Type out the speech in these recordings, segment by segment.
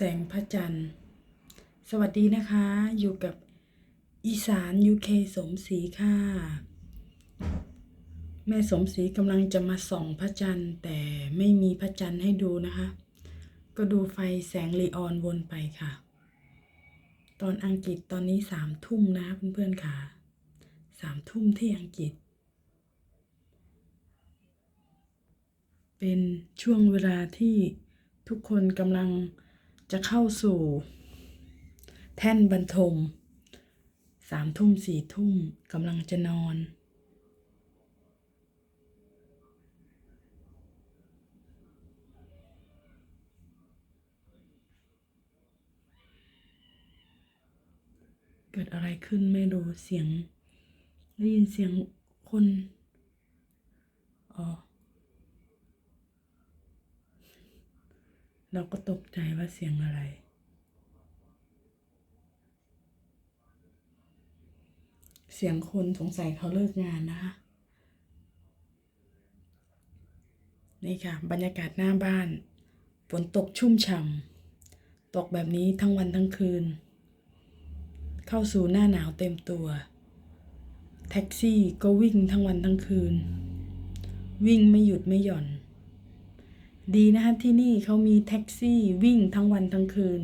แสงพระจันทร์ สวัสดีนะคะ อยู่กับอีสานยูเคสมศรีค่ะ แม่สมศรีกำลังจะมาส่องพระจันทร์แต่ไม่มีพระจันทร์ให้ดูนะคะ ก็ดูไฟแสงลีออนวนไปค่ะ ตอนอังกฤษตอนนี้สามทุ่มนะเพื่อนๆค่ะสามทุ่มที่อังกฤษ เป็นช่วงเวลาที่ทุกคนกำลัง จะเข้าสู่แท่นบรรทมสามทุ่มสี่ทุ่มกำลังจะนอน เกิดอะไรขึ้นไม่รู้เสียง ได้ยินเสียงคน อ๋อ เราก็ตกใจว่าเสียงอะไร เสียงคนสงสัยเขาเลิกงานนะคะนี่ค่ะ บรรยากาศหน้าบ้าน ฝนตกชุ่มฉ่ำตกแบบนี้ทั้งวันทั้งคืน เข้าสู่หน้าหนาวเต็มตัว แท็กซี่ก็วิ่งทั้งวันทั้งคืน วิ่งไม่หยุดไม่หย่อน ดีนะคะที่นี่เขามีแท็กซี่วิ่งทั้งวันทั้งคืน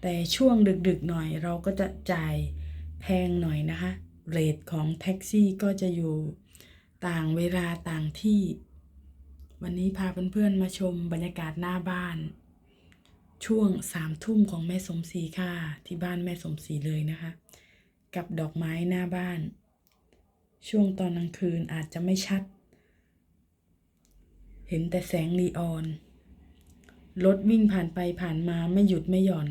แต่ช่วงดึกๆหน่อยเราก็จะจ่ายแพงหน่อยนะคะ เรทของแท็กซี่ก็จะอยู่ต่างเวลาต่างที่ วันนี้พาเพื่อนๆมาชมบรรยากาศหน้าบ้าน ช่วงสามทุ่มของแม่สมศรีค่ะ ที่บ้านแม่สมศรีเลยนะคะ กับดอกไม้หน้าบ้าน ช่วงตอนกลางคืนอาจจะไม่ชัด เห็นแต่แสงลีออน รถวิ่งผ่านไปผ่านมาไม่หยุดไม่หย่อน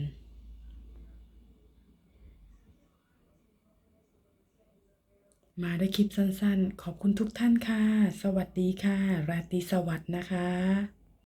มาได้คลิปสั้นๆ ขอบคุณทุกท่านค่ะ สวัสดีค่ะ ราตรีสวัสดิ์นะคะ